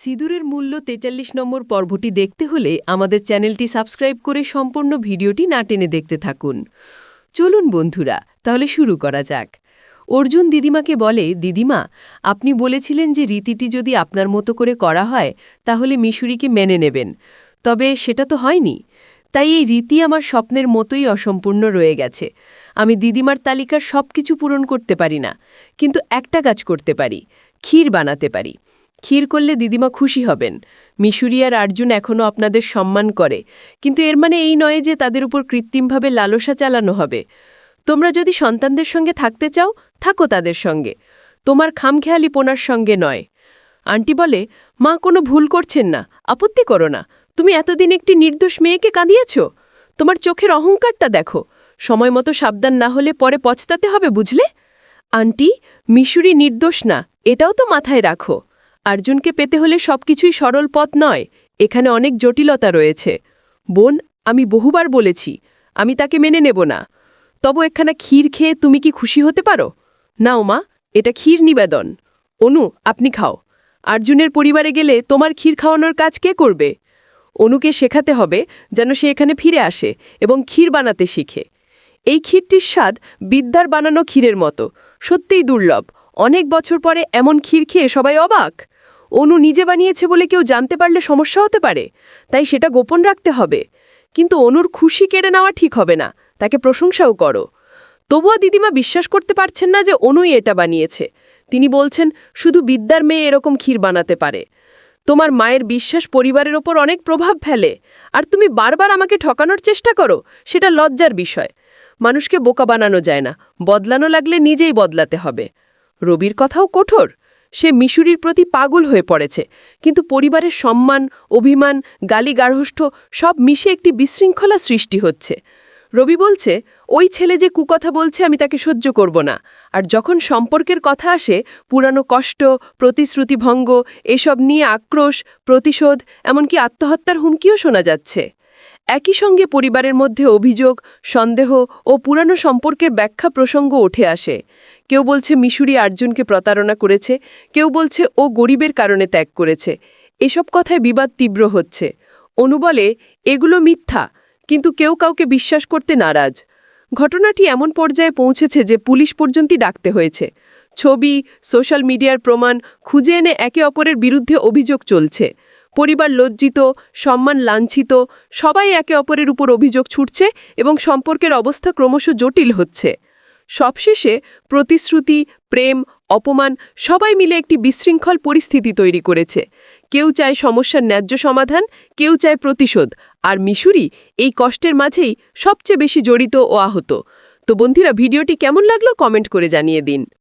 সিঁদুরের মূল্য তেতাল্লিশ নম্বর পর্বটি দেখতে হলে আমাদের চ্যানেলটি সাবস্ক্রাইব করে সম্পূর্ণ ভিডিওটি না টেনে দেখতে থাকুন। চলুন বন্ধুরা, তাহলে শুরু করা যাক। অর্জুন দিদিমাকে বলে, দিদিমা, আপনি বলেছিলেন যে রীতিটি যদি আপনার মতো করে করা হয়, তাহলে মিশুরিকে মেনে নেবেন। তবে সেটা তো হয়নি। তাই এই রীতি আমার স্বপ্নের মতোই অসম্পূর্ণ রয়ে গেছে। আমি দিদিমার তালিকার সব কিছু পূরণ করতে পারি না, কিন্তু একটা কাজ করতে পারি, ক্ষীর বানাতে পারি। ক্ষীর করলে দিদিমা খুশি হবেন। মিশুরি আর আর্জুন এখনও আপনাদের সম্মান করে। কিন্তু এর মানে এই নয় যে তাদের উপর কৃত্রিমভাবে লালসা চালানো হবে। তোমরা যদি সন্তানদের সঙ্গে থাকতে চাও, থাকো তাদের সঙ্গে। তোমার খামখেয়ালি পোনার সঙ্গে নয়। আন্টি বলে, মা, কোনো ভুল করছেন না। আপত্তি করো না। তুমি এতদিন একটি নির্দোষ মেয়েকে কাঁদিয়েছ? তোমার চোখের অহংকারটা দেখো। সময় মতো সাবধান না হলে পরে পচতাতে হবে, বুঝলে? আন্টি, মিশুরি নির্দোষ না। এটাও তো মাথায় রাখো। আর্জুনকে পেতে হলে সবকিছুই সরল পথ নয়। এখানে অনেক জটিলতা রয়েছে। বোন, আমি বহুবার বলেছি, আমি তাকে মেনে নেব না। তবু একখানা ক্ষীর খেয়ে তুমি কি খুশি হতে পারো? নাও মা, এটা ক্ষীর নিবেদন। অনু, আপনি খাও। আর্জুনের পরিবারে গেলে তোমার ক্ষীর খাওয়ানোর কাজ কে করবে? অনুকে শেখাতে হবে যেন সে এখানে ফিরে আসে এবং ক্ষীর বানাতে শিখে। এই ক্ষীরটির স্বাদ বিদ্যার বানানো ক্ষীরের মতো, সত্যিই দুর্লভ। অনেক বছর পরে এমন ক্ষীর খেয়ে সবাই অবাক। অনু নিজে বানিয়েছে বলে কেউ জানতে পারলে সমস্যা হতে পারে, তাই সেটা গোপন রাখতে হবে। কিন্তু অনুর খুশি কেড়ে নেওয়া ঠিক হবে না, তাকে প্রশংসাও করো। তবুও দিদিমা বিশ্বাস করতে পারছেন না যে অনুই এটা বানিয়েছে। তিনি বলছেন, শুধু বিদ্যার মেয়ে এরকম ক্ষীর বানাতে পারে। তোমার মায়ের বিশ্বাস পরিবারের ওপর অনেক প্রভাব ফেলে। আর তুমি বারবার আমাকে ঠকানোর চেষ্টা করো, সেটা লজ্জার বিষয়। মানুষকে বোকা বানানো যায় না, বদলানো লাগলে নিজেই বদলাতে হবে। রবির কথাও কঠোর। সে মিশুরির প্রতি পাগল হয়ে পড়েছে। কিন্তু পরিবারের সম্মান, অভিমান গালিগার্হষ্ঠ সব মিশে একটি বিশৃঙ্খলা সৃষ্টি হচ্ছে। রবি বলছে, ওই ছেলে যে কুকথা বলছে আমি তাকে সহ্য করব না। আর যখন সম্পর্কের কথা আসে, পুরানো কষ্ট, প্রতিশ্রুতিভঙ্গ, এসব নিয়ে আক্রোশ, প্রতিশোধ, এমনকি আত্মহত্যার হুমকিও শোনা যাচ্ছে। একই সঙ্গে পরিবারের মধ্যে অভিযোগ, সন্দেহ ও পুরানো সম্পর্কের ব্যাখ্যা প্রসঙ্গ উঠে আসে। কেউ বলছে মিশুরি আর্জুনকে প্রতারণা করেছে, কেউ বলছে ও গরিবের কারণে ত্যাগ করেছে। এসব কথায় বিবাদ তীব্র হচ্ছে। অনু বলে, এগুলো মিথ্যা, কিন্তু কেউ কাউকে বিশ্বাস করতে নারাজ। ঘটনাটি এমন পর্যায়ে পৌঁছেছে যে পুলিশ পর্যন্তই ডাকতে হয়েছে। ছবি, সোশ্যাল মিডিয়ার প্রমাণ খুঁজে এনে একে অপরের বিরুদ্ধে অভিযোগ চলছে। পরিবার লজ্জিত, সম্মান লাঞ্ছিত, সবাই একে অপরের উপর অভিযোগ ছুটছে এবং সম্পর্কের অবস্থা ক্রমশ জটিল হচ্ছে। সবশেষে প্রতিশ্রুতি, প্রেম, অপমান সবাই মিলে একটি বিশৃঙ্খল পরিস্থিতি তৈরি করেছে। কেউ চায় সমস্যার ন্যায্য সমাধান, কেউ চায় প্রতিশোধ। আর মিশুরি এই কষ্টের মাঝেই সবচেয়ে বেশি জড়িত ও আহত। তো বন্ধুরা, ভিডিওটি কেমন লাগল কমেন্ট করে জানিয়ে দিন।